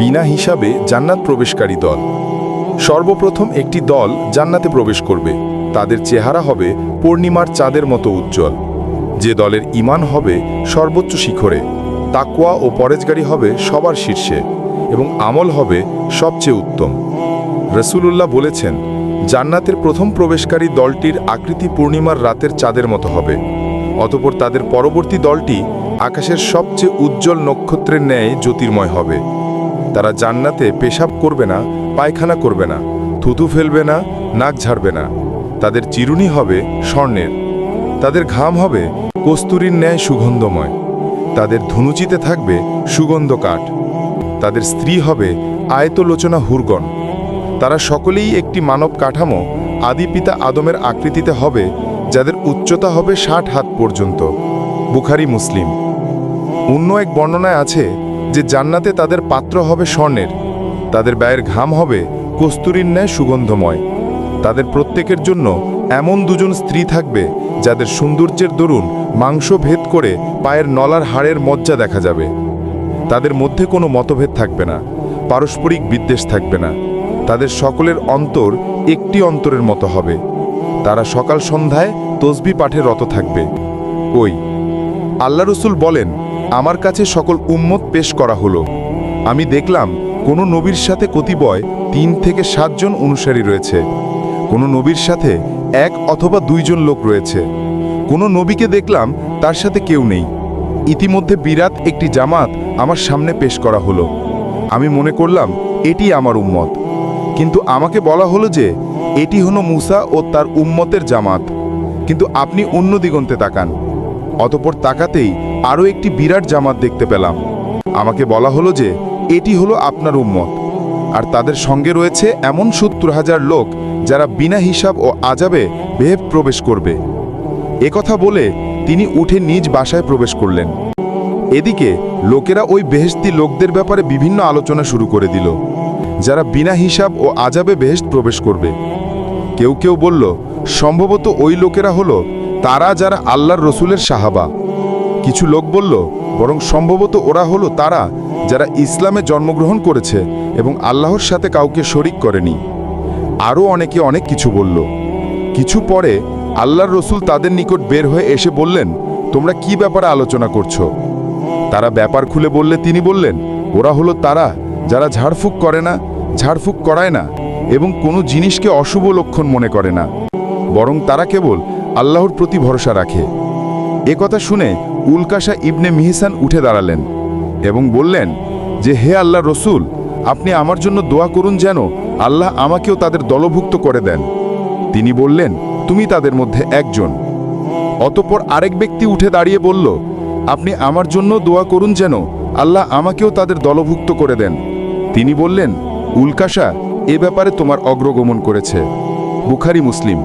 বিনা হিসাবে জান্নাত প্রবেশকারী দল। সর্বপ্রথম একটি দল জান্নাতে প্রবেশ করবে। তাদের চেহারা হবে পূর্ণিমার চাঁদের মতো উজ্জ্বল। যে দলের ইমান হবে সর্বোচ্চ শিখরে তাকুয়া ও পরেজগারি হবে সবার শীর্ষে এবং আমল হবে সবচেয়ে উত্তম। রসুলুল্লাহ বলেছেন, জান্নাতের প্রথম প্রবেশকারী দলটির আকৃতি পূর্ণিমার রাতের চাঁদের মতো হবে। অতপর তাদের পরবর্তী দলটি আকাশের সবচেয়ে উজ্জ্বল নক্ষত্রের ন্যায় জ্যোতির্ময় হবে। তারা জান্নাতে পেশাব করবে না, পায়খানা করবে না, থুতু ফেলবে না, নাক ঝাড়বে না। তাদের চিরুনি হবে স্বর্ণের। তাদের ঘাম হবে কস্তুরীর ন্যায় সুগন্ধময়। তাদের ধুনুচিতে থাকবে সুগন্ধ কাঠ। তাদের স্ত্রী হবে আয়তলোচনা হুরগণ। তারা সকলেই একটি মানব কাঠামো আদি পিতা আদমের আকৃতিতে হবে, যাদের উচ্চতা হবে ষাট হাত পর্যন্ত। বুখারি, মুসলিম। অন্য এক বর্ণনায় আছে যে জান্নাতে তাদের পাত্র হবে স্বর্ণের, তাদের ব্যয়ের ঘাম হবে কস্তুরীর ন্যায় সুগন্ধময়। তাদের প্রত্যেকের জন্য এমন দুজন স্ত্রী থাকবে যাদের সৌন্দর্যের দরুন মাংস ভেদ করে পায়ের নলার হাড়ের মজ্জা দেখা যাবে। তাদের মধ্যে কোনো মতভেদ থাকবে না, পারস্পরিক বিদ্বেষ থাকবে না। তাদের সকলের অন্তর একটি অন্তরের মতো হবে। তারা সকাল সন্ধ্যায় তসবি পাঠে রত থাকবে। ওই আল্লাহ রসুল বলেন আমার কাছে সকল উম্মত পেশ করা হলো। আমি দেখলাম কোনো নবীর সাথে কতিপয় তিন থেকে সাতজন অনুসারী রয়েছে। কোনো নবীর সাথে এক অথবা দুইজন লোক রয়েছে। কোনো নবীকে দেখলাম তার সাথে কেউ নেই। ইতিমধ্যে বিরাট একটি জামাত আমার সামনে পেশ করা হলো। আমি মনে করলাম, এটি আমার উম্মত। কিন্তু আমাকে বলা হলো যে, এটি হলো মুসা ও তার উম্মতের জামাত। কিন্তু আপনি অন্য দিগন্তে তাকান। অতপর তাকাতেই আরও একটি বিরাট জামাত দেখতে পেলাম। আমাকে বলা হলো যে, এটি হলো আপনার উম্মত। আর তাদের সঙ্গে রয়েছে এমন সত্তর হাজার লোক যারা বিনা হিসাব ও আজাবে বেহেব প্রবেশ করবে। একথা বলে তিনি উঠে নিজ বাসায় প্রবেশ করলেন। এদিকে লোকেরা ওই বেহেস্তি লোকদের ব্যাপারে বিভিন্ন আলোচনা শুরু করে দিল। যারা বিনা হিসাব ও আজাবে বেহেস্ত প্রবেশ করবে। কেউ কেউ বলল, সম্ভবত ওই লোকেরা হলো তারা যারা আল্লাহর রসুলের সাহাবা। কিছু লোক বলল, বরং সম্ভবত ওরা হলো তারা যারা ইসলামে জন্মগ্রহণ করেছে এবং আল্লাহর সাথে কাউকে শরিক করেনি। আরও অনেকে অনেক কিছু বলল। কিছু পরে আল্লাহর রসুল তাদের নিকট বের হয়ে এসে বললেন, তোমরা কি ব্যাপারে আলোচনা করছ? তারা ব্যাপার খুলে বললে, তিনি বললেন, ওরা হলো তারা যারা ঝাড়ফুঁক করে না, ঝাড়ফুঁক করায় না এবং কোনো জিনিসকে অশুভ লক্ষণ মনে করে না। বরং তারা কেবল আল্লাহর প্রতি ভরসা রাখে। এ কথা শুনে উল্কাশা ইবনে মিহিসান উঠে দাঁড়ালেন এবং বললেন, যে হে আল্লাহ রসুল, আপনি আমার জন্য দোয়া করুন যেন আল্লাহ আমাকেও তাদের দলভুক্ত করে দেন। তিনি বললেন, তুমি তাদের মধ্যে একজন। অতপর আরেক ব্যক্তি উঠে দাঁড়িয়ে বলল, আপনি আমার জন্য দোয়া করুন যেন আল্লাহ আমাকেও তাদের দলভুক্ত করে দেন। তিনি বললেন, উল্কাশা, এ ব্যাপারে তোমার অগ্রগমন করেছে। বুখারি, মুসলিম।